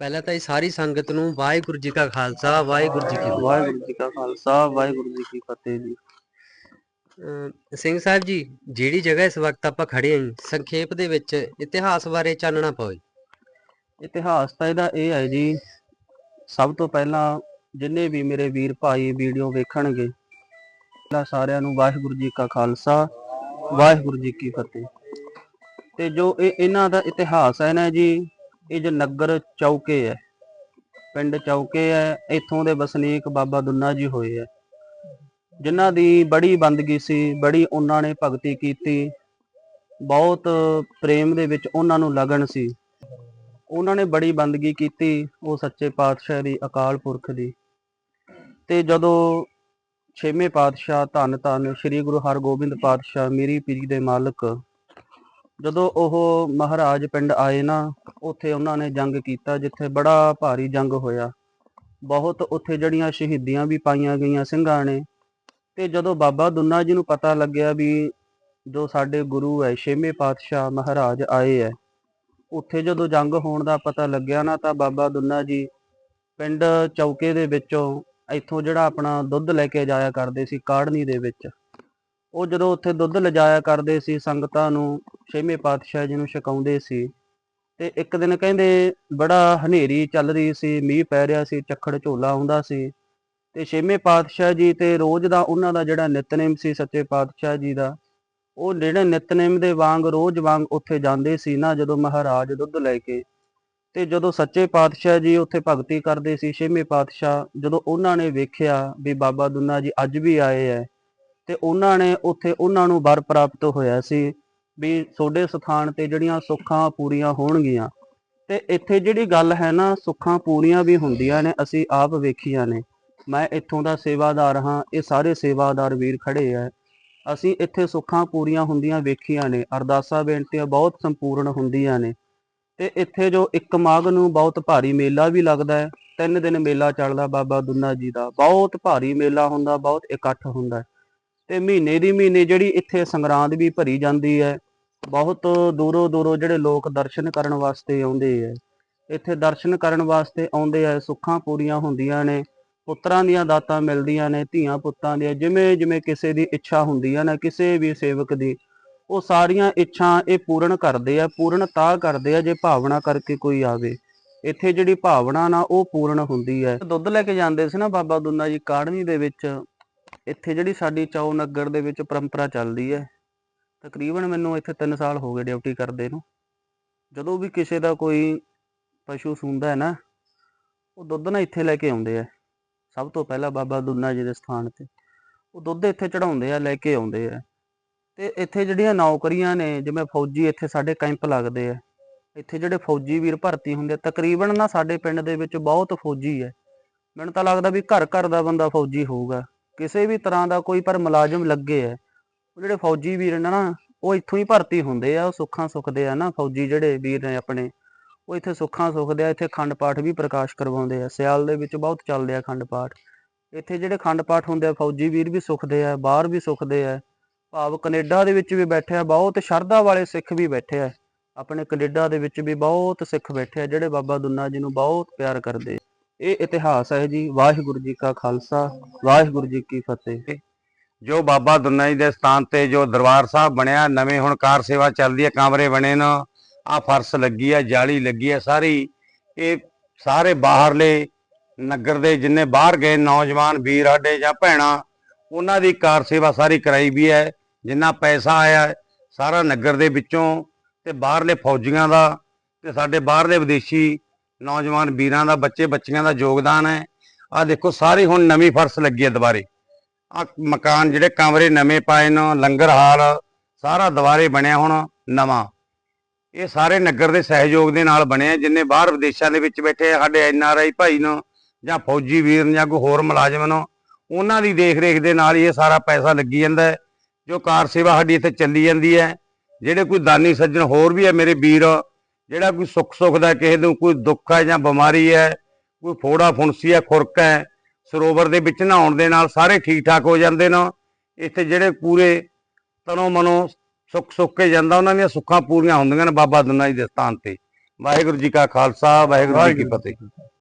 ਪਹਿਲਾਂ ਤਾਂ ਇਹ ਸਾਰੀ ਸੰਗਤ ਨੂੰ ਵਾਹਿਗੁਰੂ ਜੀ ਕਾ ਖਾਲਸਾ ਵਾਹਿਗੁਰੂ ਜੀ ਕੀ ਫਤਿਹ। ਵਾਹਿਗੁਰੂ ਜੀ ਕਾ ਖਾਲਸਾ ਵਾਹਿਗੁਰੂ ਜੀ ਕੀ ਫਤਿਹ ਜੀ। ਸਿੰਘ ਸਾਹਿਬ ਜੀ ਜਿਹੜੀ ਜਗ੍ਹਾ ਇਸ ਵਕਤ ਆਪਾਂ ਖੜੇ ਆਂ ਸੰਖੇਪ ਦੇ ਵਿੱਚ ਇਤਿਹਾਸ ਬਾਰੇ ਚਾਨਣਾ ਪਾਓ। ਇਤਿਹਾਸ ਤਾਂ ਇਹਦਾ ਇਹ ਹੈ ਜੀ ਸਭ ਤੋਂ ਪਹਿਲਾਂ ਜਿੰਨੇ ਵੀ ਮੇਰੇ ਵੀਰ ਭਾਈ ਵੀਡੀਓ ਵੇਖਣਗੇ ਪਹਿਲਾਂ ਸਾਰਿਆਂ ਨੂੰ ਵਾਹਿਗੁਰੂ ਜੀ ਕਾ ਖਾਲਸਾ ਵਾਹਿਗੁਰੂ ਜੀ ਕੀ ਫਤਿਹ। ਤੇ ਜੋ ਇਹ ਇਹਨਾਂ ਦਾ ਇਤਿਹਾਸ ਹੈ ਨਾ ਜੀ ਇਹ ਜੋ ਨਗਰ ਚੌਕੇ ਹੈ, ਪਿੰਡ ਚੌਕੇ ਹੈ, ਇੱਥੋਂ ਦੇ ਵਸਨੀਕ ਬਾਬਾ ਦੁੰਨਾ ਜੀ ਹੋਏ ਹੈ। ਜਿਨ੍ਹਾਂ ਦੀ ਬੜੀ ਬੰਦਗੀ ਸੀ, ਬੜੀ ਉਹਨਾਂ ਨੇ ਭਗਤੀ ਕੀਤੀ। ਬਹੁਤ ਪ੍ਰੇਮ ਦੇ ਵਿੱਚ ਉਹਨਾਂ ਨੂੰ ਲਗਨ ਸੀ। ਉਹਨਾਂ ਨੇ ਬੜੀ ਬੰਦਗੀ ਕੀਤੀ, ਉਹ ਸੱਚੇ ਪਾਤਸ਼ਾਹ ਦੀ, ਅਕਾਲ ਪੁਰਖ ਦੀ। ਤੇ ਜਦੋਂ ਛੇਵੇਂ ਪਾਤਸ਼ਾਹ ਧੰਨ ਧੰਨ ਸ੍ਰੀ ਗੁਰੂ ਹਰਗੋਬਿੰਦ ਪਾਤਸ਼ਾਹ, ਮੀਰੀ ਪੀਰੀ ਦੇ ਮਾਲਕ ਜਦੋਂ ਉਹ ਮਹਾਰਾਜ ਪਿੰਡ ਆਏ ਨਾ, ਉੱਥੇ ਉਹਨਾਂ ਨੇ ਜੰਗ ਕੀਤਾ, ਜਿੱਥੇ ਬੜਾ ਭਾਰੀ ਜੰਗ ਹੋਇਆ। ਬਹੁਤ ਉੱਥੇ ਜਿਹੜੀਆਂ ਸ਼ਹੀਦੀਆਂ ਵੀ ਪਾਈਆਂ ਗਈਆਂ ਸਿੰਘਾਂ ਨੇ। ਤੇ ਜਦੋਂ ਬਾਬਾ ਦੁੰਨਾ ਜੀ ਨੂੰ ਪਤਾ ਲੱਗਿਆ ਵੀ ਜੋ ਸਾਡੇ ਗੁਰੂ ਹੈ, ਛੇਵੇਂ ਪਾਤਸ਼ਾਹ ਮਹਾਰਾਜ ਆਏ ਹੈ, ਉੱਥੇ ਜਦੋਂ ਜੰਗ ਹੋਣ ਦਾ ਪਤਾ ਲੱਗਿਆ ਨਾ, ਤਾਂ ਬਾਬਾ ਦੁੰਨਾ ਜੀ ਪਿੰਡ ਚੌਕੇ ਦੇ ਵਿੱਚੋਂ ਇੱਥੋਂ ਜਿਹੜਾ ਆਪਣਾ ਦੁੱਧ ਲੈ ਕੇ ਜਾਇਆ ਕਰਦੇ ਸੀ ਕਾੜਨੀ ਦੇ ਵਿੱਚ। ਉਹ ਜਦੋਂ ਉੱਥੇ ਦੁੱਧ ਲਿਜਾਇਆ ਕਰਦੇ ਸੀ, ਸੰਗਤਾਂ ਨੂੰ, ਛੇਵੇਂ ਪਾਤਸ਼ਾਹ ਜੀ ਨੂੰ ਛਕਾਉਂਦੇ ਸੀ ਤੇ ਇੱਕ ਦਿਨ ਕਹਿੰਦੇ ਬੜਾ ਹਨੇਰੀ ਚੱਲ ਰਹੀ ਸੀ, ਮੀਂਹ ਪੈ ਰਿਹਾ ਸੀ, ਚੱਖੜ ਝੋਲਾ ਆਉਂਦਾ ਸੀ ਤੇ ਛੇਵੇਂ ਪਾਤਸ਼ਾਹ ਜੀ ਤੇ ਰੋਜ਼ ਦਾ ਉਹਨਾਂ ਦਾ ਜਿਹੜਾ ਨਿਤਨੇਮ ਸੀ ਸੱਚੇ ਪਾਤਸ਼ਾਹ ਜੀ ਦਾ, ਉਹ ਜਿਹੜੇ ਨਿਤਨੇਮ ਦੇ ਵਾਂਗ ਰੋਜ਼ ਵਾਂਗ ਉੱਥੇ ਜਾਂਦੇ ਸੀ ਨਾ, ਜਦੋਂ ਮਹਾਰਾਜ ਦੁੱਧ ਲੈ ਕੇ ਤੇ ਜਦੋਂ ਸੱਚੇ ਪਾਤਸ਼ਾਹ ਜੀ ਉੱਥੇ ਭਗਤੀ ਕਰਦੇ ਸੀ, ਛੇਵੇਂ ਪਾਤਸ਼ਾਹ ਜਦੋਂ ਉਹਨਾਂ ਨੇ ਵੇਖਿਆ ਵੀ ਬਾਬਾ ਦੁੰਨਾ ਜੀ ਅੱਜ ਵੀ ਆਏ ਐ ਤੇ ਉਹਨਾਂ ਨੇ ਉੱਥੇ ਉਹਨਾਂ ਨੂੰ ਵਰ ਪ੍ਰਾਪਤ ਹੋਇਆ ਸੀ ਵੀ ਤੁਹਾਡੇ ਸਥਾਨ ਤੇ ਜਿਹੜੀਆਂ ਸੁੱਖਾਂ ਪੂਰੀਆਂ ਹੋਣਗੀਆਂ। ਤੇ ਇੱਥੇ ਜਿਹੜੀ ਗੱਲ ਹੈ ਨਾ, ਸੁੱਖਾਂ ਪੂਰੀਆਂ ਵੀ ਹੁੰਦੀਆਂ ਨੇ, ਅਸੀਂ ਆਪ ਵੇਖੀਆਂ ਨੇ। ਮੈਂ ਇੱਥੋਂ ਦਾ ਸੇਵਾਦਾਰ ਹਾਂ, ਇਹ ਸਾਰੇ ਸੇਵਾਦਾਰ ਵੀਰ ਖੜੇ ਆ। ਅਸੀਂ ਇੱਥੇ ਸੁੱਖਾਂ ਪੂਰੀਆਂ ਹੁੰਦੀਆਂ ਵੇਖੀਆਂ ਨੇ, ਅਰਦਾਸਾਂ ਬੇਨਤੀਆਂ ਬਹੁਤ ਸੰਪੂਰਨ ਹੁੰਦੀਆਂ ਨੇ। ਤੇ ਇੱਥੇ ਜੋ ਇੱਕ ਮਾਘ ਨੂੰ ਬਹੁਤ ਭਾਰੀ ਮੇਲਾ ਵੀ ਲੱਗਦਾ ਹੈ, ਤਿੰਨ ਦਿਨ ਮੇਲਾ ਚੱਲਦਾ ਬਾਬਾ ਦੁੰਨਾ ਜੀ ਦਾ। ਬਹੁਤ ਭਾਰੀ ਮੇਲਾ ਹੁੰਦਾ, ਬਹੁਤ ਇਕੱਠ ਹੁੰਦਾ ਤੇ ਮਹੀਨੇ ਦੀ ਮਹੀਨੇ ਜਿਹੜੀ ਇੱਥੇ ਸੰਗਰਾਂਦ ਵੀ ਭਰੀ ਜਾਂਦੀ ਹੈ, ਬਹੁਤ ਦੂਰੋਂ ਦੂਰੋਂ ਜਿਹੜੇ ਲੋਕ ਦਰਸ਼ਨ ਕਰਨ ਵਾਸਤੇ ਆਉਂਦੇ ਹੈ। ਇੱਥੇ ਦਰਸ਼ਨ ਕਰਨ ਵਾਸਤੇ ਆਉਂਦੇ ਆ ਸੁੱਖਾਂ ਪੂਰੀਆਂ ਹੁੰਦੀਆਂ ਨੇ, ਪੁੱਤਰਾਂ ਦੀਆਂ ਦਾਤਾਂ ਮਿਲਦੀਆਂ ਨੇ, ਧੀਆਂ ਪੁੱਤਾਂ ਦੀਆਂ, ਜਿਵੇਂ ਜਿਵੇਂ ਕਿਸੇ ਦੀ ਇੱਛਾ ਹੁੰਦੀ ਹੈ ਨਾ, ਕਿਸੇ ਵੀ ਸੇਵਕ ਦੀ, ਉਹ ਸਾਰੀਆਂ ਇੱਛਾ ਇਹ ਪੂਰਨ ਕਰਦੇ ਆ, ਪੂਰਨ ਤਾਂ ਕਰਦੇ ਆ, ਜੇ ਭਾਵਨਾ ਕਰਕੇ ਕੋਈ ਆਵੇ। ਇੱਥੇ ਜਿਹੜੀ ਭਾਵਨਾ ਨਾ ਉਹ ਪੂਰਨ ਹੁੰਦੀ ਹੈ। ਦੁੱਧ ਲੈ ਕੇ ਜਾਂਦੇ ਸੀ ਨਾ ਬਾਬਾ ਦੁੰਨਾ ਜੀ ਕਾੜਨੀ ਦੇ ਵਿੱਚ। ਇੱਥੇ ਜਿਹੜੀ ਸਾਡੀ ਚੌ ਨਗਰ ਦੇ ਵਿੱਚ ਪਰੰਪਰਾ ਚੱਲਦੀ ਹੈ, ਤਕਰੀਬਨ ਮੈਨੂੰ ਇੱਥੇ 3 ਸਾਲ ਹੋ ਗਏ ਡਿਊਟੀ ਕਰਦੇ ਨੂੰ। ਜਦੋਂ ਵੀ ਕਿਸੇ ਦਾ ਕੋਈ ਪਸ਼ੂ ਸੂੰਦਾ ਹੈ ਨਾ, ਉਹ ਦੁੱਧ ਨਾ ਇੱਥੇ ਲੈ ਕੇ ਆਉਂਦੇ ਆ। ਸਭ ਤੋਂ ਪਹਿਲਾਂ ਬਾਬਾ ਦੁੰਨਾ ਜੀ ਦੇ ਸਥਾਨ ਤੇ ਉਹ ਦੁੱਧ ਇੱਥੇ ਚੜਾਉਂਦੇ ਆ, ਲੈ ਕੇ ਆਉਂਦੇ ਆ। ਤੇ ਇੱਥੇ ਜਿਹੜੀਆਂ ਨੌਕਰੀਆਂ ਨੇ, ਜਿਵੇਂ ਫੌਜੀ ਇੱਥੇ ਸਾਡੇ ਕੈਂਪ ਲੱਗਦੇ ਆ, ਇੱਥੇ ਜਿਹੜੇ ਫੌਜੀ ਵੀਰ ਭਰਤੀ ਹੁੰਦੇ ਤਕਰੀਬਨ ਨਾ ਸਾਡੇ ਪਿੰਡ ਦੇ ਵਿੱਚ ਬਹੁਤ ਫੌਜੀ ਹੈ ਮੈਨੂੰ ਤਾਂ ਲੱਗਦਾ ਵੀ ਘਰ ਘਰ ਦਾ ਬੰਦਾ ਫੌਜੀ ਹੋਊਗਾ। ਕਿਸੇ ਵੀ ਤਰ੍ਹਾਂ ਦਾ ਕੋਈ ਪਰ ਮੁਲਾਜ਼ਮ ਲੱਗੇ ਆ ਉਹ ਜਿਹੜੇ ਫੌਜੀ ਵੀਰ ਨੇ ਨਾ, ਉਹ ਇੱਥੋਂ ਹੀ ਭਰਤੀ ਹੁੰਦੇ ਆ, ਉਹ ਸੁੱਖਾਂ ਸੁੱਖਦੇ ਆ ਨਾ, ਫੌਜੀ ਜਿਹੜੇ ਵੀਰ ਨੇ ਆਪਣੇ, ਉਹ ਇੱਥੇ ਸੁੱਖਾਂ ਸੁੱਖਦੇ ਆ, ਇੱਥੇ ਅਖੰਡ ਪਾਠ ਵੀ ਪ੍ਰਕਾਸ਼ ਕਰਵਾਉਂਦੇ ਆ, ਸਿਆਲ ਦੇ ਵਿੱਚ ਬਹੁਤ ਚੱਲਦੇ ਆ ਅਖੰਡ ਪਾਠ ਇੱਥੇ ਜਿਹੜੇ ਅਖੰਡ ਪਾਠ ਹੁੰਦੇ ਆ, ਫੌਜੀ ਵੀਰ ਵੀ ਸੁੱਖਦੇ ਆ, ਬਾਹਰ ਵੀ ਸੁੱਖਦੇ ਆ, ਭਾਵ ਕੈਨੇਡਾ ਦੇ ਵਿੱਚ ਵੀ ਬੈਠੇ ਆ, ਬਹੁਤ ਸ਼ਰਧਾ ਵਾਲੇ ਸਿੱਖ ਵੀ ਬੈਠੇ ਆ, ਆਪਣੇ ਕੈਨੇਡਾ ਦੇ ਵਿੱਚ ਵੀ ਬਹੁਤ ਸਿੱਖ ਬੈਠੇ ਆ, ਜਿਹੜੇ ਬਾਬਾ ਦੁੰਨਾ ਜੀ ਨੂੰ ਬਹੁਤ ਪਿਆਰ ਕਰਦੇ ਆ। ਇਹ ਇਤਿਹਾਸ ਹੈ ਜੀ ਵਾਹਿਗੁਰੂ ਜੀ ਕਾ ਖਾਲਸਾ, ਵਾਹਿਗੁਰੂ ਜੀ ਕੀ ਫਤਿਹ। ਜੋ ਬਾਬਾ ਦੁੰਨਾ ਜੀ ਦੇ ਸਥਾਨ ਤੇ ਜੋ ਦਰਬਾਰ ਸਾਹਿਬ ਬਣਿਆ, ਨਵੇਂ ਹੁਣ ਕਾਰ ਸੇਵਾ ਚੱਲਦੀ ਹੈ ਕਮਰੇ ਬਣੇ ਨੇ, ਆ ਫਰਸ਼ ਲੱਗੀ ਹੈ ਜਾਲੀ ਲੱਗੀ ਹੈ ਸਾਰੀ। ਇਹ ਸਾਰੇ ਬਾਹਰਲੇ ਨਗਰ ਦੇ ਜਿੰਨੇ ਬਾਹਰ ਗਏ ਨੌਜਵਾਨ, ਵੀਰ ਸਾਡੇ ਜਾਂ ਭੈਣਾਂ, ਉਹਨਾਂ ਦੀ ਕਾਰ ਸੇਵਾ ਸਾਰੀ ਕਰਾਈ ਵੀ ਹੈ। ਜਿੰਨਾ ਪੈਸਾ ਆਇਆ, ਸਾਰਾ ਨਗਰ ਦੇ ਵਿੱਚੋਂ ਤੇ ਬਾਹਰਲੇ ਫੌਜੀਆਂ ਦਾ ਤੇ ਸਾਡੇ ਬਾਹਰਲੇ ਵਿਦੇਸ਼ੀ ਨੌਜਵਾਨ ਵੀਰਾਂ ਦਾ, ਬੱਚੇ ਬੱਚੀਆਂ ਦਾ ਯੋਗਦਾਨ ਹੈ। ਆ ਦੇਖੋ, ਸਾਰੀ ਹੁਣ ਨਵੀਂ ਫਰਸ਼ ਲੱਗੀ ਹੈ ਦੁਬਾਰੇ। ਆ ਮਕਾਨ ਜਿਹੜੇ ਕਮਰੇ ਨਵੇਂ ਪਾਏ ਨੇ, ਲੰਗਰ ਹਾਲ, ਸਾਰਾ ਦੁਬਾਰੇ ਬਣਿਆ ਹੁਣ ਨਵਾਂ। ਇਹ ਸਾਰੇ ਨਗਰ ਦੇ ਸਹਿਯੋਗ ਦੇ ਨਾਲ ਬਣਿਆ ਜਿੰਨੇ ਬਾਹਰ ਵਿਦੇਸ਼ਾਂ ਦੇ ਵਿੱਚ ਬੈਠੇ ਸਾਡੇ ਐਨ ਆਰ ਆਈ ਭਾਈ ਨੂੰ, ਜਾਂ ਫੌਜੀ ਵੀਰ ਜਾਂ ਕੋਈ ਹੋਰ ਮੁਲਾਜ਼ਮ ਨੂੰ, ਉਹਨਾਂ ਦੀ ਦੇਖ ਰੇਖ ਦੇ ਨਾਲ ਇਹ ਸਾਰਾ ਪੈਸਾ ਲੱਗੀ ਜਾਂਦਾ ਹੈ, ਜੋ ਕਾਰ ਸੇਵਾ ਸਾਡੀ ਇੱਥੇ ਚੱਲੀ ਜਾਂਦੀ ਹੈ। ਜਿਹੜੇ ਕੋਈ ਦਾਨੀ ਸੱਜਣ ਹੋਰ ਵੀ ਹੈ ਮੇਰੇ ਵੀਰ ਜਿਹੜਾ ਕੋਈ ਸੁੱਖ ਸੁੱਖ ਦਾ ਕਿਸੇ ਨੂੰ ਕੋਈ ਦੁੱਖ ਹੈ ਜਾਂ ਬਿਮਾਰੀ ਹੈ ਕੋਈ ਫੋੜਾ ਫੁੰਸੀ ਹੈ ਖੁਰਕ ਹੈ ਸਰੋਵਰ ਦੇ ਵਿੱਚ ਨਹਾਉਣ ਦੇ ਨਾਲ ਸਾਰੇ ਠੀਕ ਠਾਕ ਹੋ ਜਾਂਦੇ ਨੇ। ਇੱਥੇ ਜਿਹੜੇ ਪੂਰੇ ਤਨੋਂ ਮਨੋਂ ਸੁੱਖ ਸੁੱਖ ਕੇ ਜਾਂਦਾ ਉਹਨਾਂ ਦੀਆਂ ਸੁੱਖਾਂ ਪੂਰੀਆਂ ਹੁੰਦੀਆਂ ਨੇ ਬਾਬਾ ਦੁੰਨਾ ਜੀ ਦੇ ਸਥਾਨ ਤੇ। ਵਾਹਿਗੁਰੂ ਜੀ ਕਾ ਖਾਲਸਾ ਵਾਹਿਗੁਰੂ ਜੀ ਕੀ ਫਤਿਹ।